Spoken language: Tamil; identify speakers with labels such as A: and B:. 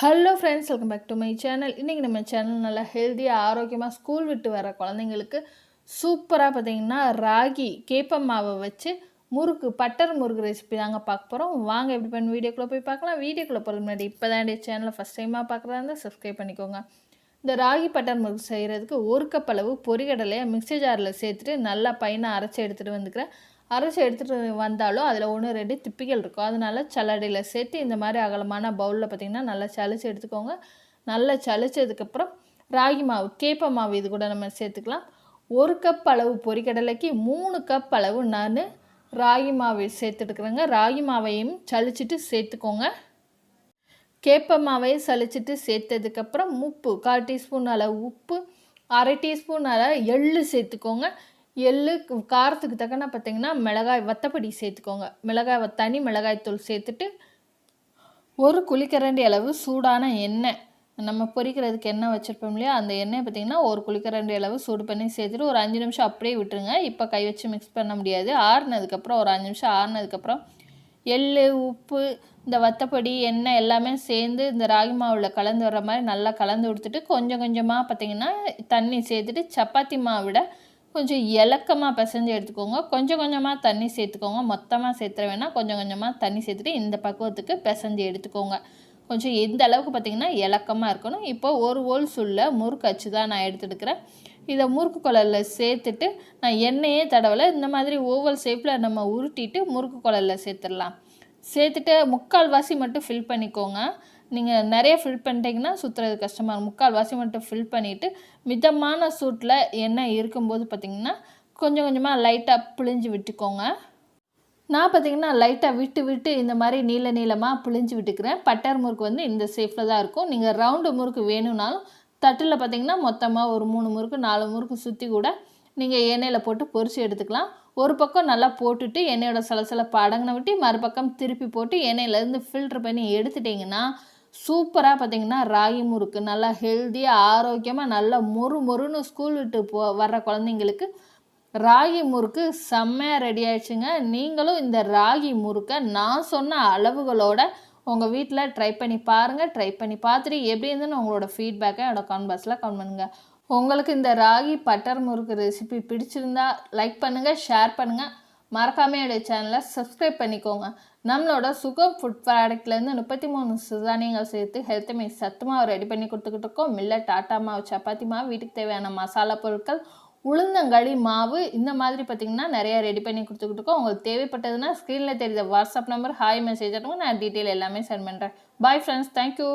A: Hello friends welcome back to my channel இன்றைக்கி நம்ம சேனல் நல்லா ஹெல்த்தியாக ஆரோக்கியமாக ஸ்கூல் விட்டு வர குழந்தைங்களுக்கு சூப்பராக பார்த்தீங்கன்னா ராகி கேப்ப மாவை வச்சு முறுக்கு பட்டர் முறுக்கு ரெசிபி தாங்க பார்க்க போகிறோம் வாங்க எப்படி பண்ணி வீடியோக்குள்ளே போய் பார்க்கலாம். வீடியோக்குள்ளே போகிறது முன்னாடி இப்போ தான் சேனலை ஃபஸ்ட் டைமாக பார்க்குறதா இருந்தால் சப்ஸ்கிரைப் பண்ணிக்கோங்க. இந்த ராகி பட்டர் முறுக்கு செய்கிறதுக்கு ஒரு கப் அளவு பொரிகடலையை மிக்ஸி ஜாரில் சேர்த்துட்டு நல்லா பையனை அரைச்சி எடுத்துகிட்டு வந்துக்கிறேன். அரைச்சி எடுத்துகிட்டு வந்தாலும் அதில் ஒன்று ரெண்டு திப்பிகள் இருக்கும். அதனால் சல்லடையில் சேர்த்து இந்த மாதிரி அகலமான பவுலில் பார்த்திங்கன்னா நல்லா சளிச்சு எடுத்துக்கோங்க. நல்லா சளிச்சதுக்கப்புறம் ராகி மாவு கேப்ப மாவு இது கூட நம்ம சேர்த்துக்கலாம். ஒரு கப் அளவு பொரிக்கடலைக்கு மூணு கப் அளவு நான் ராகி மாவை சேர்த்துட்டுக்கிறேங்க. ராகி மாவையும் சளிச்சிட்டு சேர்த்துக்கோங்க. கேப்ப சளிச்சிட்டு சேர்த்ததுக்கப்புறம் உப்பு கால் டீஸ்பூன் அளவு உப்பு அரை டீஸ்பூன் அளவு எள்ளு சேர்த்துக்கோங்க. எள்ளு காரத்துக்கு தக்கன பார்த்தீங்கன்னா மிளகாய் வத்தப்படி சேர்த்துக்கோங்க. மிளகாய் தனி மிளகாய் தூள் சேர்த்துட்டு ஒரு குளிக்கரண்டி அளவு சூடான எண்ணெய். நம்ம பொரிக்கிறதுக்கு எண்ணெய் வச்சுருப்போம் இல்லையா? அந்த எண்ணெய் பார்த்திங்கன்னா ஒரு குளிக்கரண்டி அளவு சூடு பண்ணி சேர்த்துட்டு ஒரு அஞ்சு நிமிஷம் அப்படியே விட்டுருங்க. இப்போ கை வச்சு மிக்ஸ் பண்ண முடியாது. ஆறுனதுக்கப்புறம் ஒரு அஞ்சு நிமிஷம் ஆறுனதுக்கப்புறம் எள் உப்பு இந்த வத்தப்பொடி எண்ணெய் எல்லாமே சேர்ந்து இந்த ராகி மாவில் கலந்து வர்ற மாதிரி நல்லா கலந்து கொடுத்துட்டு கொஞ்சம் கொஞ்சமாக பார்த்திங்கன்னா தண்ணி சேர்த்துட்டு சப்பாத்தி மாவிட கொஞ்சம் இலக்கமாக பிசைஞ்சு எடுத்துக்கோங்க. கொஞ்சம் கொஞ்சமாக தண்ணி சேர்த்துக்கோங்க. மொத்தமாக சேர்த்துற வேணால் கொஞ்சம் கொஞ்சமாக தண்ணி சேர்த்துட்டு இந்த பக்குவத்துக்கு பிசைஞ்சு எடுத்துக்கோங்க. கொஞ்சம் எந்த அளவுக்கு பார்த்திங்கன்னா இலக்கமாக இருக்கணும். இப்போ ஒரு ஓல் சுள்ள முறுக்கு அச்சு தான் நான் எடுத்துருக்கிறேன் இதை முறுக்கு குழலில் சேர்த்துட்டு நான் எண்ணெயே தடவலை. இந்த மாதிரி ஓவல் ஷேப்பில் நம்ம உருட்டிட்டு முறுக்கு குழலில் சேர்த்துடலாம். சேர்த்துட்டு முக்கால் வாசி மட்டும் ஃபில் பண்ணிக்கோங்க. நீங்கள் நிறைய ஃபில் பண்ணிட்டீங்கன்னா சுற்றுறது கஷ்டமாக இருக்கும். முக்கால் வாசி மட்டும் ஃபில் பண்ணிவிட்டு மிதமான சூட்டில் எண்ணெய் இருக்கும்போது பார்த்திங்கன்னா கொஞ்சம் கொஞ்சமாக லைட்டாக பிழிஞ்சு விட்டுக்கோங்க. நான் பார்த்திங்கன்னா லைட்டாக விட்டு விட்டு இந்த மாதிரி நீள நீளமாக பிழிஞ்சு விட்டுக்கிறேன். பட்டர் முறுக்கு வந்து இந்த ஷேப்பில் தான் இருக்கும். நீங்கள் ரவுண்டு முறுக்கு வேணும்னாலும் தட்டில் பார்த்திங்கன்னா மொத்தமாக ஒரு மூணு முறுக்கு நாலு முறுக்கு சுற்றி கூட நீங்கள் எண்ணெயில் போட்டு பொரித்து எடுத்துக்கலாம். ஒரு பக்கம் நல்லா போட்டுட்டு எண்ணெயோட சலசலப்பு அடங்கின விட்டு மறுபக்கம் திருப்பி போட்டு எண்ணெயிலேருந்து ஃபில்ட்ரு பண்ணி எடுத்துட்டிங்கன்னா சூப்பராக பார்த்தீங்கன்னா ராகி முறுக்கு நல்லா ஹெல்த்தியாக ஆரோக்கியமாக நல்லா மொறு மொறுன்னு ஸ்கூல் விட்டு போ வர்ற குழந்தைங்களுக்கு ராகி முறுக்கு செம்மையாக ரெடி ஆயிடுச்சுங்க. நீங்களும் இந்த ராகி முறுக்கை நான் சொன்ன அளவுகளோட உங்கள் வீட்டில் ட்ரை பண்ணி பாருங்கள் ட்ரை பண்ணி பார்த்துட்டு எப்படி இருந்துன்னு உங்களோட ஃபீட்பேக்கை என்னோட கமெண்ட் பாக்ஸில் கமெண்ட் பண்ணுங்கள் உங்களுக்கு இந்த ராகி பட்டர் முறுக்கு ரெசிபி பிடிச்சிருந்தா லைக் பண்ணுங்கள் ஷேர் பண்ணுங்கள் மறக்காமல் என்னுடைய சேனலை சப்ஸ்கிரைப் பண்ணிக்கோங்க. நம்மளோட சுகம் ஃபுட் ப்ராடக்ட்லேருந்து முப்பத்தி மூணு சுதானியங்கள் சேர்த்து ஹெல்த் மீ சத்துமாவை ரெடி பண்ணி கொடுத்துக்கிட்டு இருக்கோம். மில்ல டாட்டா மாவு சப்பாத்தி மாவு வீட்டுக்கு தேவையான மசாலா பொருட்கள் உளுந்தங்களி மாவு இந்த மாதிரி பார்த்திங்கன்னா நிறையா ரெடி பண்ணி கொடுத்துக்கிட்டு இருக்கோம் உங்களுக்கு தேவைப்பட்டதுன்னா ஸ்க்ரீனில் தெரியுத வாட்ஸ்அப் நம்பர் ஹாய் மெசேஜ் நான் டீட்டெயில் எல்லாமே சென்ட் பண்ணுறேன் பாய் ஃப்ரெண்ட்ஸ் தேங்க்யூ